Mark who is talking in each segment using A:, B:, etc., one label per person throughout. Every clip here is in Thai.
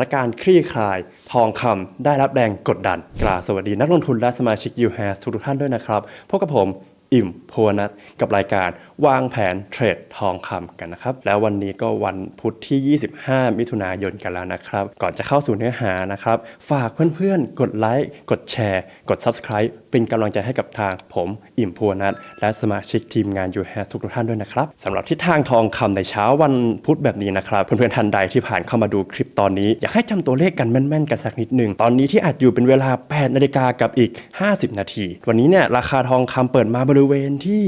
A: านการณ์คลี่คลาย ทองคำได้รับแรงกดดัน กล่าวสวัสดีนักลงทุนและสมาชิก u h a s ทุกท่านด้วยนะครับ พบกับผม อิ่มโพนัทกับรายการ วางแผนเทรดทองคำกันนะครับ แล้ววันนี้ก็วันพุธที่ 25 มิถุนายนกันแล้วนะครับ ก่อนจะเข้าสู่เนื้อหานะครับ ฝากเพื่อนๆ กดไลค์ กดแชร์ กด Subscribe เป็นกำลังใจให้กับทางผม อิ่มโพนัทและสมาชิกทีมงาน u h a s ทุกท่านด้วยนะครับสำหรับทิศทางทองคำในเช้าวันพุธแบบนี้นะครับ เพื่อนๆท่านใดที่ผ่านเข้ามาดูคลิปตอนนี้ อยากให้จำตัวเลขกันแม่นๆกันสักนิดหนึ่งตอนนี้ที่อาจอยู่เป็นเวลา 8 นาฬิกากับอีก 50 นาที วันนี้เนี่ยราคาทองคำเปิดมาบริเวณที่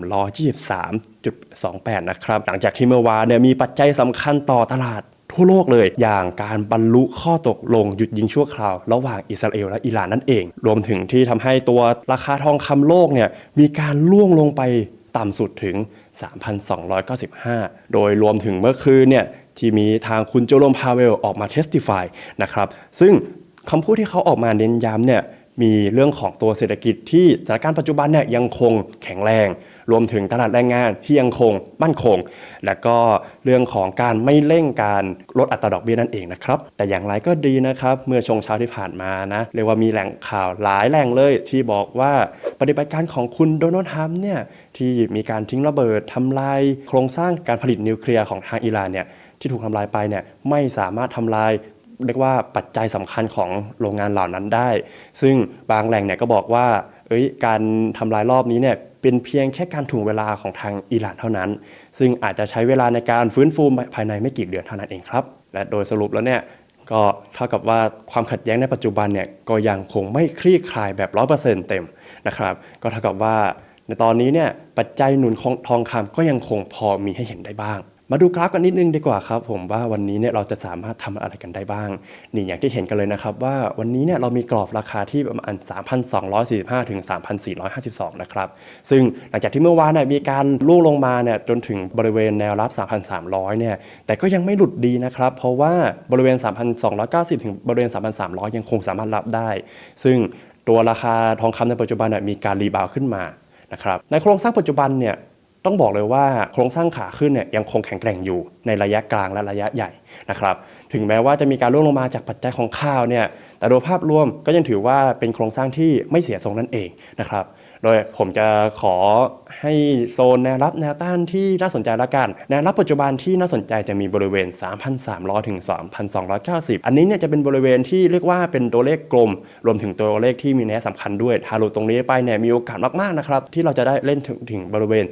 A: 323.28 นะครับ หลังจากที่เมื่อวานเนี่ยมีปัจจัยสำคัญต่อตลาดทั่วโลกเลย อย่างการบรรลุข้อตกลงหยุดยิงชั่วคราว ระหว่างอิสราเอลและอิหร่านนั่นเอง รวมถึงที่ทำให้ตัวราคาทองคำโลกเนี่ยมีการล่วงลงไปต่ำสุดถึง 3,295 โดยรวมถึงเมื่อคืนเนี่ยที่มีทางคุณโจโรมพาเวลออกมาเทสติฟายนะครับ ซึ่งคำพูดที่เขาออกมาเน้นย้ำเนี่ย มีเรื่องของตัวเศรษฐกิจที่สถานการณ์ปัจจุบันเนี่ยยังคงแข็งแรง รวมถึงตลาดแรงงานที่ยังคงมั่นคง และก็เรื่องของการไม่เร่งการลดอัตราดอกเบี้ยนั่นเองนะครับ แต่อย่างไรก็ดีนะครับ เมื่อช่วงเช้าที่ผ่านมานะเรียกว่ามีแหล่งข่าวหลายแหล่งเลย ที่บอกว่าปฏิบัติการของคุณโดนัลด์ทรัมป์เนี่ยที่มีการทิ้งระเบิดทำลายโครงสร้างการผลิตนิวเคลียร์ของทางอิหร่านเนี่ยที่ถูกทำลายไปเนี่ยไม่สามารถทำลาย เรียกว่าปัจจัยสำคัญของโรงงานเหล่านั้นได้ ซึ่งบางแหล่งเนี่ยก็บอกว่าเอ้ยการทำลายรอบนี้เนี่ยเป็นเพียงแค่การถ่วงเวลาของทางอิหร่านเท่านั้น ซึ่งอาจจะใช้เวลาในการฟื้นฟูภายในไม่กี่เดือนเท่านั้นเองครับ และโดยสรุปแล้วเนี่ยก็เท่ากับว่าความขัดแย้งในปัจจุบันเนี่ยก็ยังคงไม่คลี่คลายแบบ 100%เต็มนะครับก็เท่ากับว่าในตอนนี้เนี่ยปัจจัยหนุนของทองคำก็ยังคงพอมีให้เห็นได้บ้าง มาดูกราฟกันนิดนึงดีกว่าครับผมว่าวันนี้เนี่ยเราจะสามารถทำอะไรกันได้บ้าง นี่อย่างที่เห็นกันเลยนะครับว่าวันนี้เนี่ยเรามีกรอบราคาที่ประมาณ 3,245 ถึง 3,452 นะครับ ซึ่งหลังจากที่เมื่อวานเนี่ยมีการล่วงลงมาเนี่ยจนถึงบริเวณแนวรับ 3,300 เนี่ยแต่ก็ยังไม่หลุดดีนะครับ เพราะว่าบริเวณ 3,290 ถึงบริเวณ 3,300 ยังคงสามารถรับได้ ซึ่งตัวราคาทองคำในปัจจุบันเนี่ยมีการรีบาวขึ้นมานะครับในโครงสร้างปัจจุบันเนี่ย ต้องบอกเลยว่าโครงสร้างขาขึ้นเนี่ยยังคงแข็งแกร่งอยู่ในระยะกลางและระยะใหญ่นะครับถึงแม้ว่าจะมีการร่วงลงมาจากปัจจัยของข้าวเนี่ยแต่โดยภาพรวมก็ยังถือว่าเป็นโครงสร้างที่ไม่เสียทรงนั่นเองนะครับ โดยผมจะขอให้โซนแนวรับแนวต้านที่น่าสนใจละกัน แนวรับปัจจุบันที่น่าสนใจจะมีบริเวณ 3,300 ถึง 3,290 อันนี้เนี่ยจะเป็นบริเวณที่เรียกว่าเป็นตัวเลขกลม รวมถึงตัวเลขที่มีนัยสำคัญด้วยถ้าหลุดตรงนี้ไปเนี่ยมีโอกาสมากๆนะครับ ที่เราจะได้เล่นถึงถึงบริเวณ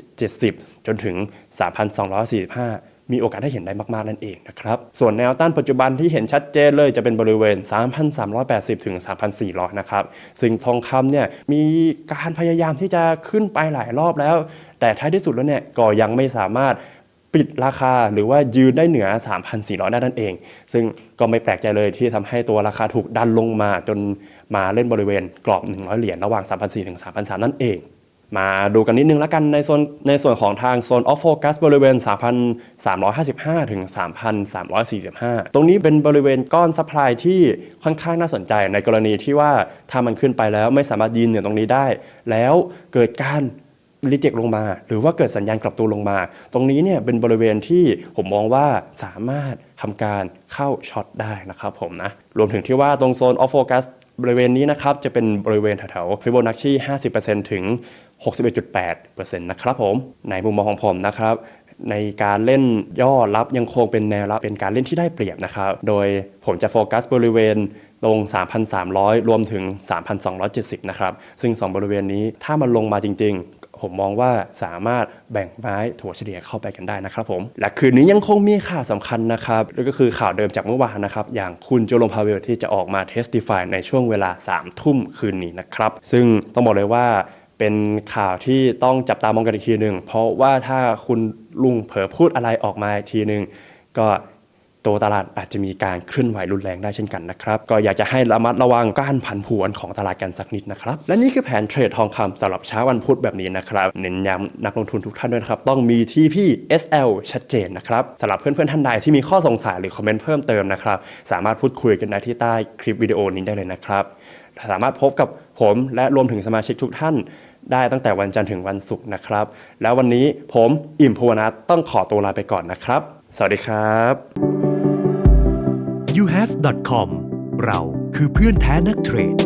A: 3,070 จนถึง 3,245 มีโอกาสได้เห็นได้มากๆนั่นเองนะครับ ส่วนแนวต้านปัจจุบันที่เห็นชัดเจนเลยจะเป็นบริเวณ 3,380 ถึง 3,400 นะครับ ซึ่งทองคำเนี่ยมีการพยายามที่จะขึ้นไปหลายรอบแล้ว แต่ท้ายที่สุดแล้วเนี่ยก็ยังไม่สามารถปิดราคาหรือว่ายืนได้เหนือ 3,400 ได้นั่นเอง ซึ่งก็ไม่แปลกใจเลยที่ทำให้ตัวราคาถูกดันลงมาจนมาเล่นบริเวณกรอบ 100 เหรียญระหว่าง 3,400 ถึง 3,300 นั่นเอง มาดูกันนิดนึงแล้วกันในโซนในส่วนของทางโซนออฟโฟกัสบริเวณ 3,355 ถึง 3,345 ตรงนี้เป็นบริเวณก้อนซัพพลายที่ค่อนข้างน่าสนใจในกรณีที่ว่าถ้ามันขึ้นไปแล้วไม่สามารถยืนเหนือตรงนี้ได้ แล้วเกิดการรีเจ็คลงมา หรือว่าเกิดสัญญาณกลับตัวลงมา ตรงนี้เนี่ยเป็นบริเวณที่ผมมองว่าสามารถทำการเข้าช็อตได้นะครับผมนะ รวมถึงที่ว่าตรงโซนออฟโฟกัส บริเวณนี้นะครับจะเป็นบริเวณแถวๆฟิโบนัชชี50%ถึง 61.8%นะครับผมในมุมมองของผมนะครับในการเล่นย่อรับยังคงเป็นแนวรับเป็นการเล่นที่ได้เปรียบนะครับ โดยผมจะโฟกัสบริเวณลง 3,300 รวมถึง 3,270 นะครับ ซึ่ง 2 บริเวณนี้ถ้ามันลงมาจริง ผมมองว่าสามารถแบ่งไม้ถั่วเฉลี่ยเข้าไปกันได้นะครับผม และคืนนี้ยังคงมีข่าวสำคัญนะครับนั่นก็คือข่าวเดิมจากเมื่อวานนะครับ อย่างคุณโจโรมพาเวลที่จะออกมาเทสติฟายในช่วงเวลา3ทุ่มคืนนี้นะครับ ซึ่งต้องบอกเลยว่าเป็นข่าวที่ต้องจับตามองกันอีกทีหนึ่งเพราะว่าถ้าคุณลุงเผลอพูดอะไรออกมาอีกทีหนึ่งก็ ตัวตลาดอาจจะมีการเคลื่อนไหวรุนแรงได้เช่นกันนะครับ ก็อยากจะให้ระมัดระวังการผันผวนของตลาดกันสักนิดนะครับ และนี่คือแผนเทรดทองคำสำหรับเช้าวันพุธแบบนี้นะครับ เน้นย้ำนักลงทุนทุกท่านด้วยนะครับ ต้องมี TP SL ชัดเจนนะครับสำหรับเพื่อนๆท่านใดที่มีข้อสงสัยหรือคอมเมนต์เพิ่มเติมนะครับ สามารถพูดคุยกันได้ที่ใต้คลิปวิดีโอนี้ได้เลยนะครับ สามารถพบกับผมและรวมถึงสมาชิกทุกท่านได้ตั้งแต่วันจันทร์ถึงวันศุกร์นะครับ แล้ววันนี้ผมอิ่มพวนัทต้องขอตัวลาไปก่อนนะครับ สวัสดีครับ
B: uhas.com เราคือเพื่อนแท้นักเทรด